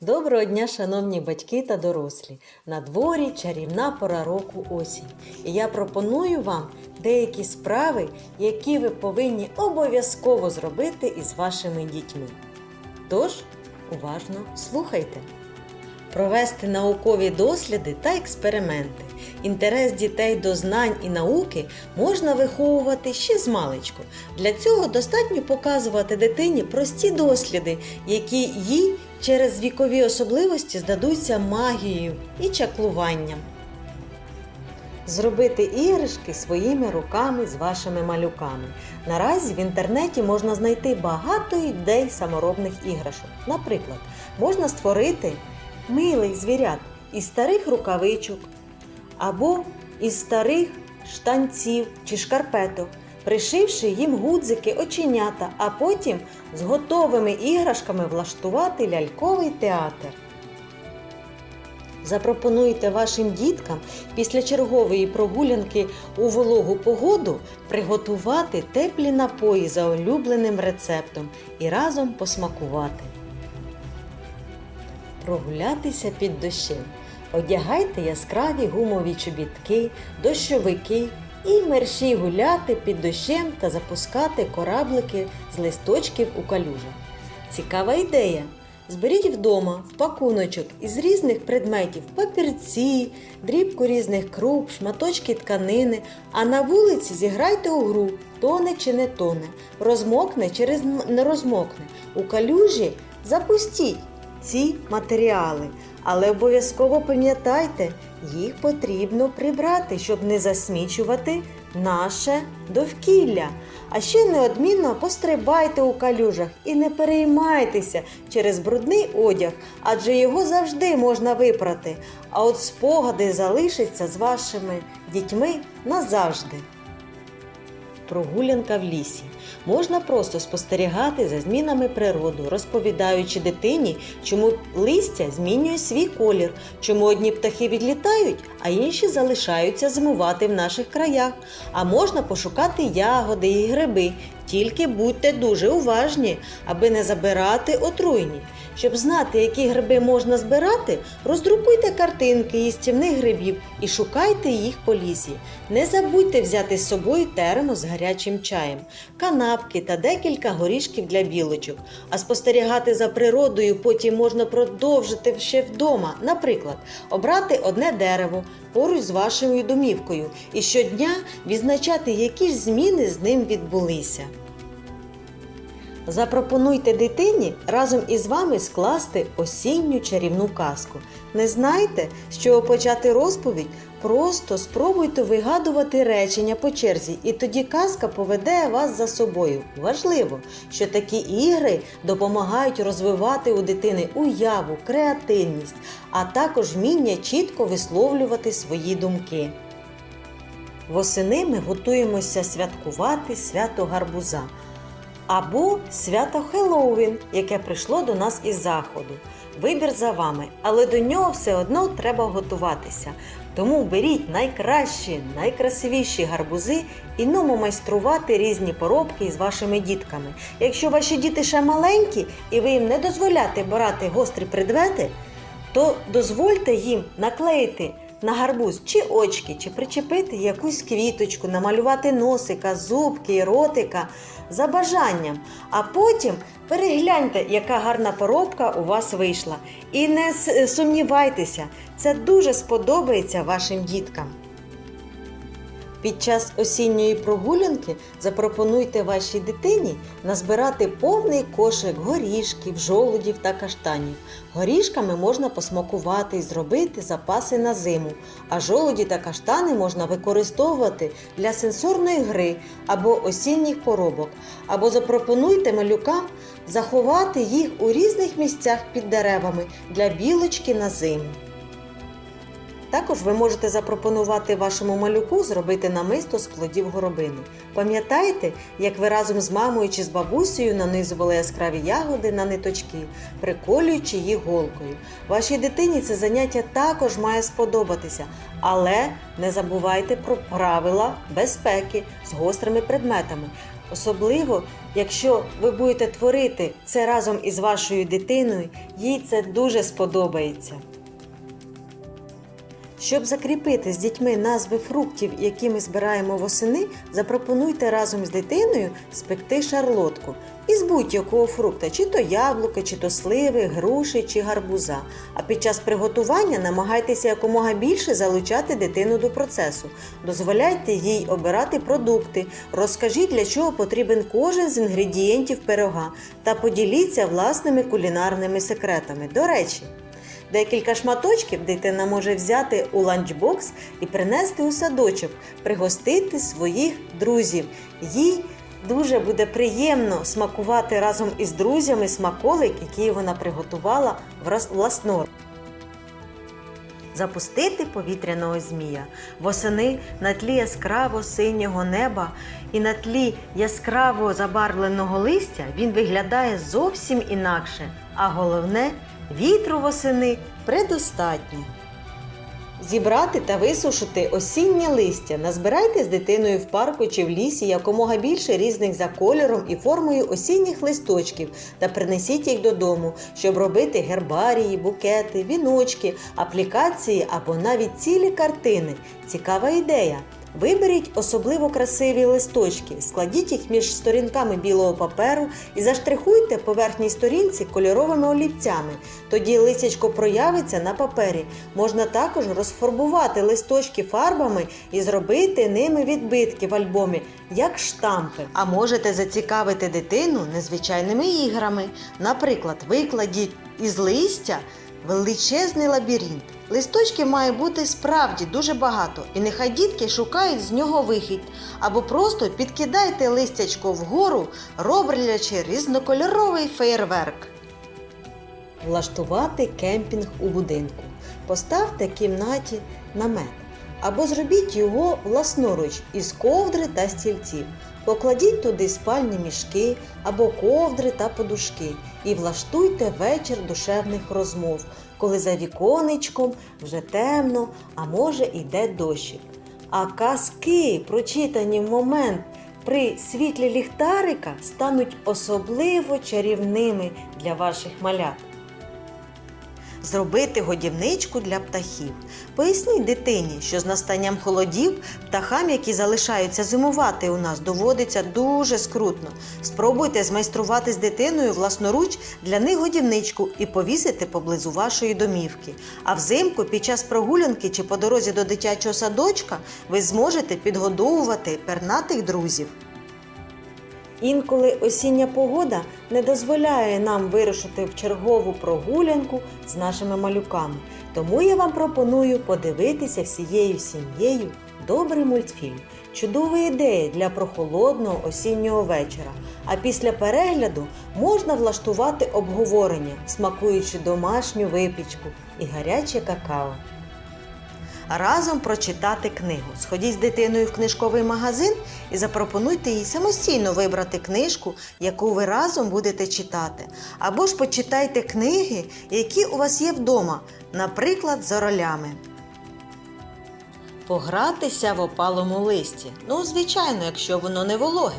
Доброго дня, шановні батьки та дорослі! На дворі чарівна пора року осінь. І я пропоную вам деякі справи, які ви повинні обов'язково зробити із вашими дітьми. Тож, уважно слухайте. Провести наукові досліди та експерименти. Інтерес дітей до знань і науки можна виховувати ще з маличку. Для цього достатньо показувати дитині прості досліди, які їй через вікові особливості здадуться магією і чаклуванням. Зробити іграшки своїми руками з вашими малюками. Наразі в інтернеті можна знайти багато ідей саморобних іграшок. Наприклад, можна створити милих звірят із старих рукавичок або із старих штанців чи шкарпеток, пришивши їм гудзики, оченята, а потім з готовими іграшками влаштувати ляльковий театр. Запропонуйте вашим діткам після чергової прогулянки у вологу погоду приготувати теплі напої за улюбленим рецептом і разом посмакувати. Прогулятися під дощем. Одягайте яскраві гумові чобітки, дощовики і мерші гуляти під дощем та запускати кораблики з листочків у калюжах. Цікава ідея! Зберіть вдома в пакуночок із різних предметів папірці, дрібку різних круп, шматочки тканини, а на вулиці зіграйте у гру тоне чи не тоне, розмокне чи не розмокне. У калюжі запустіть ці матеріали, але обов'язково пам'ятайте, їх потрібно прибрати, щоб не засмічувати наше довкілля. А ще неодмінно пострибайте у калюжах і не переймайтеся через брудний одяг, адже його завжди можна випрати. А от спогади залишаться з вашими дітьми назавжди. Прогулянка в лісі. Можна просто спостерігати за змінами природи, розповідаючи дитині, чому листя змінює свій колір, чому одні птахи відлітають, а інші залишаються зимувати в наших краях. А можна пошукати ягоди і гриби. Тільки будьте дуже уважні, аби не забирати отруйні. Щоб знати, які гриби можна збирати, роздрукуйте картинки їстівних грибів і шукайте їх по лісі. Не забудьте взяти з собою термос з гарячим чаєм, канапки та декілька горішків для білочок. А спостерігати за природою потім можна продовжити ще вдома. Наприклад, обрати одне дерево поруч з вашою домівкою і щодня відзначати, які ж зміни з ним відбулися. Запропонуйте дитині разом із вами скласти осінню чарівну казку. Не знаєте, з чого почати розповідь? Просто спробуйте вигадувати речення по черзі, і тоді казка поведе вас за собою. Важливо, що такі ігри допомагають розвивати у дитини уяву, креативність, а також вміння чітко висловлювати свої думки. Восени ми готуємося святкувати свято гарбуза або свято Хеллоуін, яке прийшло до нас із заходу. Вибір за вами, але до нього все одно треба готуватися. Тому беріть найкращі, найкрасивіші гарбузи і нумо майструвати різні поробки із вашими дітками. Якщо ваші діти ще маленькі і ви їм не дозволяєте брати гострі предмети, то дозвольте їм наклеїти на гарбуз чи очки, чи причепити якусь квіточку, намалювати носика, зубки, ротика за бажанням. А потім перегляньте, яка гарна поробка у вас вийшла. І не сумнівайтеся, це дуже сподобається вашим діткам. Під час осінньої прогулянки запропонуйте вашій дитині назбирати повний кошик горішків, жолудів та каштанів. Горішками можна посмакувати і зробити запаси на зиму, а жолуді та каштани можна використовувати для сенсорної гри або осінніх поробок. Або запропонуйте малюкам заховати їх у різних місцях під деревами для білочки на зиму. Також ви можете запропонувати вашому малюку зробити намисто з плодів горобини. Пам'ятаєте, як ви разом з мамою чи з бабусею нанизували яскраві ягоди на ниточки, приколюючи їх голкою. Вашій дитині це заняття також має сподобатися, але не забувайте про правила безпеки з гострими предметами. Особливо, якщо ви будете творити це разом із вашою дитиною, їй це дуже сподобається. Щоб закріпити з дітьми назви фруктів, які ми збираємо восени, запропонуйте разом з дитиною спекти шарлотку із будь-якого фрукта, чи то яблука, чи то сливи, груші чи гарбуза. А під час приготування намагайтеся якомога більше залучати дитину до процесу. Дозволяйте їй обирати продукти, розкажіть, для чого потрібен кожен з інгредієнтів пирога та поділіться власними кулінарними секретами. До речі, Декілька шматочків дитина може взяти у ланчбокс і принести у садочок, пригостити своїх друзів. Їй дуже буде приємно смакувати разом із друзями смаколик, який вона приготувала власноруч. Запустити повітряного змія восени на тлі яскраво синього неба і на тлі яскраво забарвленого листя він виглядає зовсім інакше, а головне вітру восени предостатньо. Зібрати та висушити осіннє листя. Назбирайте з дитиною в парку чи в лісі якомога більше різних за кольором і формою осінніх листочків та принесіть їх додому, щоб робити гербарії, букети, віночки, аплікації або навіть цілі картини. Цікава ідея. Виберіть особливо красиві листочки, складіть їх між сторінками білого паперу і заштрихуйте по верхній сторінці кольоровими олівцями. Тоді листячко проявиться на папері. Можна також розфарбувати листочки фарбами і зробити ними відбитки в альбомі, як штампи. А можете зацікавити дитину незвичайними іграми. Наприклад, викладіть із листя величезний лабіринт. Листочків має бути справді дуже багато, і нехай дітки шукають з нього вихід, або просто підкидайте листячко вгору, роблячи різнокольоровий феєрверк. Влаштувати кемпінг у будинку. Поставте кімнаті намет або зробіть його власноруч із ковдри та стільців. Покладіть туди спальні мішки або ковдри та подушки і влаштуйте вечір душевних розмов, коли за віконечком вже темно, а може йде дощик. А казки, прочитані в момент при світлі ліхтарика, стануть особливо чарівними для ваших малят. Зробити годівничку для птахів. Поясніть дитині, що з настанням холодів птахам, які залишаються зимувати у нас, доводиться дуже скрутно. Спробуйте змайструвати з дитиною власноруч для них годівничку і повісити поблизу вашої домівки. А взимку під час прогулянки чи по дорозі до дитячого садочка ви зможете підгодовувати пернатих друзів. Інколи осіння погода не дозволяє нам вирушити в чергову прогулянку з нашими малюками. Тому я вам пропоную подивитися всією сім'єю добрий мультфільм. Чудова ідея для прохолодного осіннього вечора. А після перегляду можна влаштувати обговорення, смакуючи домашню випічку і гаряче какао. Разом прочитати книгу. Сходіть з дитиною в книжковий магазин і запропонуйте їй самостійно вибрати книжку, яку ви разом будете читати. Або ж почитайте книги, які у вас є вдома, наприклад, за ролями. Погратися в опалому листі. Ну, звичайно, якщо воно не вологе.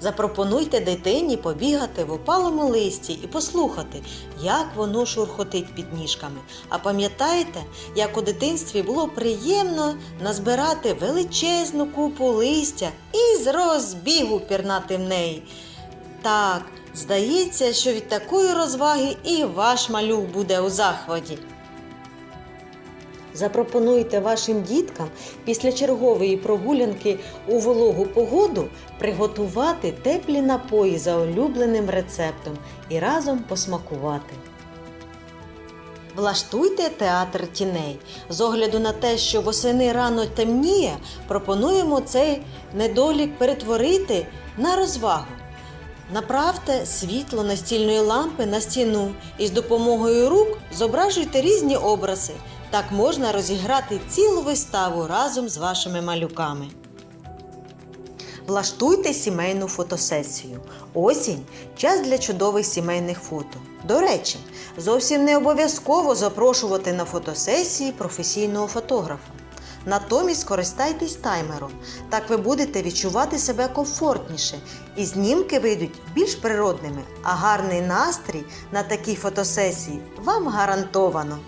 Запропонуйте дитині побігати в опалому листі і послухати, як воно шурхотить під ніжками. А пам'ятаєте, як у дитинстві було приємно назбирати величезну купу листя і з розбігу пірнати в неї. Так, здається, що від такої розваги і ваш малюк буде у захваті. Запропонуйте вашим діткам після чергової прогулянки у вологу погоду приготувати теплі напої за улюбленим рецептом і разом посмакувати. Влаштуйте театр тіней. З огляду на те, що восени рано темніє, пропонуємо цей недолік перетворити на розвагу. Направте світло настільної лампи на стіну і з допомогою рук зображуйте різні образи. Так можна розіграти цілу виставу разом з вашими малюками. Влаштуйте сімейну фотосесію. Осінь час для чудових сімейних фото. До речі, зовсім не обов'язково запрошувати на фотосесії професійного фотографа. Натомість скористайтесь таймером. Так ви будете відчувати себе комфортніше, і знімки вийдуть більш природними, а гарний настрій на такій фотосесії вам гарантовано.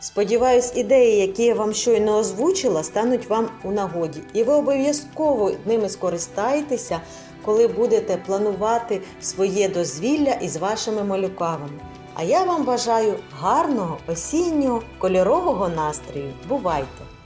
Сподіваюсь, ідеї, які я вам щойно озвучила, стануть вам у нагоді, і ви обов'язково ними скористаєтеся, коли будете планувати своє дозвілля із вашими малюкавами. А я вам бажаю гарного осіннього кольорового настрою. Бувайте!